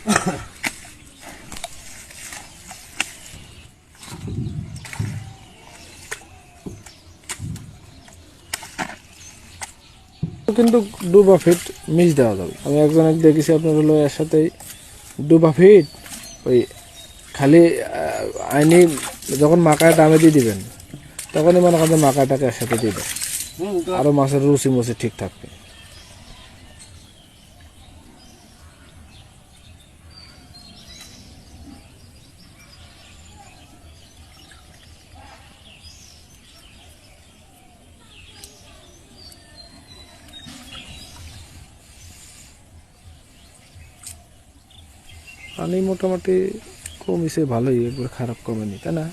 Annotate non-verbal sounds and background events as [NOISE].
[COUGHS] কিন্তু ডুবা fit mix দেওয়া যাবে। আমি একজন এক দেখেছি আপনার হলো এর সাথে ডুবা ফিট ওই খালি আইনি যখন মাকায় দামে দিয়ে দিবেন তখনই মনে করেন মাকাটাকে একসাথে দিয়ে দেন। আরও মাছের রুচি মুচি ঠিক থাকবে। পানি মোটামুটি কমিছে ভালোই একবার খারাপ কমেনি তাই না?